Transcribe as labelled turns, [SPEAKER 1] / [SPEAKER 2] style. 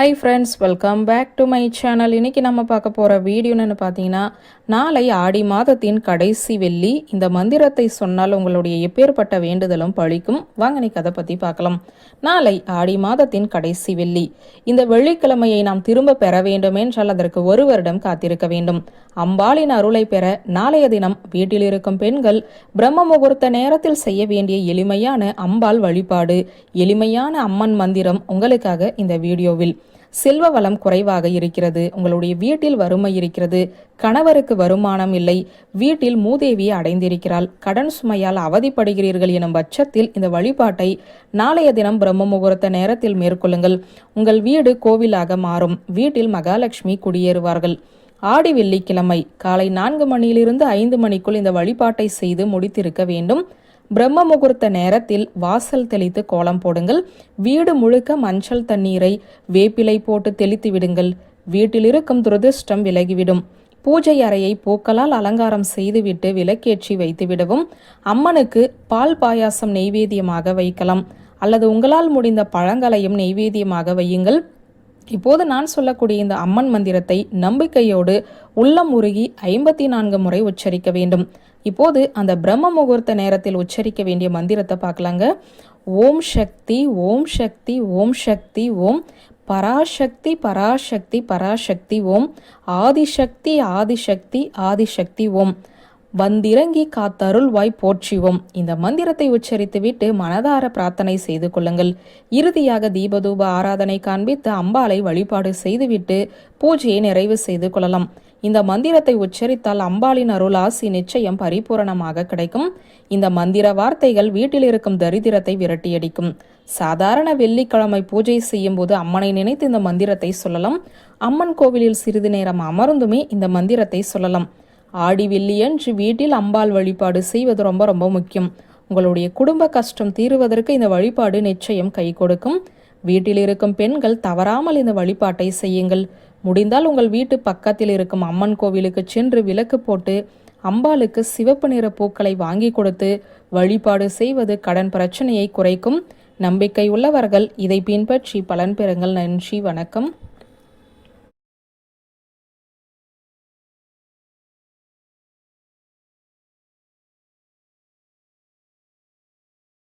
[SPEAKER 1] Hi friends welcome back to my channel இன்னைக்கு நம்ம பார்க்க போகிற வீடியோன்னு பார்த்தீங்கன்னா நாளை ஆடி மாதத்தின் கடைசி வெள்ளி. இந்த மந்திரத்தை சொன்னால் உங்களுடைய எப்பேற்பட்ட வேண்டுதலும் பழிக்கும். வாங்க நீ கதை பற்றி பார்க்கலாம். நாளை ஆடி மாதத்தின் கடைசி வெள்ளி. இந்த வெள்ளிக்கிழமையை நாம் திரும்ப பெற வேண்டும் என்றால் அதற்கு ஒரு வருடம் காத்திருக்க வேண்டும். அம்பாளின் அருளை பெற நாளைய தினம் வீட்டில் இருக்கும் பெண்கள் பிரம்ம முகூர்த்த நேரத்தில் செய்ய வேண்டிய எளிமையான அம்பாள் வழிபாடு எளிமையான அம்மன் மந்திரம் உங்களுக்காக இந்த வீடியோவில் செல்வ வளம் குறைவாக இருக்கிறது. உங்களுடைய வீட்டில் வறுமை இருக்கிறது. கணவருக்கு வருமானம் இல்லை. வீட்டில் மூதேவி அடைந்திருக்கிறாள். கடன் சுமையால் அவதிப்படுகிறீர்கள் எனும் பட்சத்தில் இந்த வழிபாட்டை நாளைய தினம் பிரம்ம முகூர்த்த நேரத்தில் மேற்கொள்ளுங்கள். உங்கள் வீடு கோவிலாக மாறும். வீட்டில் மகாலட்சுமி குடியேறுவார்கள். ஆடி வெள்ளிக்கிழமை காலை நான்கு மணியிலிருந்து ஐந்து மணிக்குள் இந்த வழிபாட்டை செய்து முடித்திருக்க வேண்டும். பிரம்ம முகூர்த்த நேரத்தில் வாசல் தெளித்து கோலம் போடுங்கள். வீடு முழுக்க மஞ்சள் தண்ணீரை வேப்பிலை போட்டு தெளித்து விடுங்கள். வீட்டில் இருக்கும் துரதிர்ஷ்டம் விலகிவிடும். பூஜை அறையை பூக்களால் அலங்காரம் செய்துவிட்டு விலக்கேற்றி வைத்துவிடவும் அம்மனுக்கு பால் பாயாசம் நெய்வேத்தியமாக வைக்கலாம். அல்லது உங்களால் முடிந்த பழங்களையும் நெய்வேத்தியமாக வையுங்கள். இப்போது நான் சொல்லக்கூடிய இந்த அம்மன் மந்திரத்தை நம்பிக்கையோடு உள்ளம் உருகி ஐம்பத்தி நான்கு முறை உச்சரிக்க வேண்டும். இப்போது அந்த பிரம்ம முகூர்த்த நேரத்தில் உச்சரிக்க வேண்டிய மந்திரத்தை பார்க்கலாங்க. ஓம் சக்தி ஓம் சக்தி ஓம் சக்தி ஓம் பராசக்தி பராசக்தி பராசக்தி ஓம் ஆதிசக்தி ஆதிசக்தி ஆதிசக்தி ஓம் வந்திறங்கி காத்தருள்வாய் போற்றிவோம். இந்த மந்திரத்தை உச்சரித்துவிட்டு மனதார பிரார்த்தனை செய்து கொள்ளுங்கள். இறுதியாக தீபதூப ஆராதனை காண்பித்து அம்பாளை வழிபாடு செய்துவிட்டு பூஜையை நிறைவு செய்து கொள்ளலாம். இந்த மந்திரத்தை உச்சரித்தால் அம்பாளின் அருள் ஆசி நிச்சயம் பரிபூரணமாக கிடைக்கும். இந்த மந்திர வார்த்தைகள் வீட்டில் இருக்கும் தரித்திரத்தை விரட்டியடிக்கும். சாதாரண வெள்ளிக்கிழமை பூஜை செய்யும் போது அம்மனை நினைத்து இந்த மந்திரத்தை சொல்லலாம். அம்மன் கோவிலில் சிறிது நேரம் அமர்ந்துமே இந்த மந்திரத்தை சொல்லலாம். ஆடி வெள்ளியன்று வீட்டில் அம்பாள் வழிபாடு செய்வது ரொம்ப ரொம்ப முக்கியம். உங்களுடைய குடும்ப கஷ்டம் தீருவதற்கு இந்த வழிபாடு நிச்சயம் கை கொடுக்கும். வீட்டில் இருக்கும் பெண்கள் தவறாமல் இந்த வழிபாட்டை செய்யுங்கள். முடிந்தால் உங்கள் வீட்டு பக்கத்தில் இருக்கும் அம்மன் கோவிலுக்கு சென்று விளக்கு போட்டு அம்பாளுக்கு சிவப்பு நிற பூக்களை வாங்கி கொடுத்து வழிபாடு செய்வது கடன் பிரச்சனையை குறைக்கும். நம்பிக்கை உள்ளவர்கள் இதை பின்பற்றி பலன் பெறுங்கள். நன்றி வணக்கம்.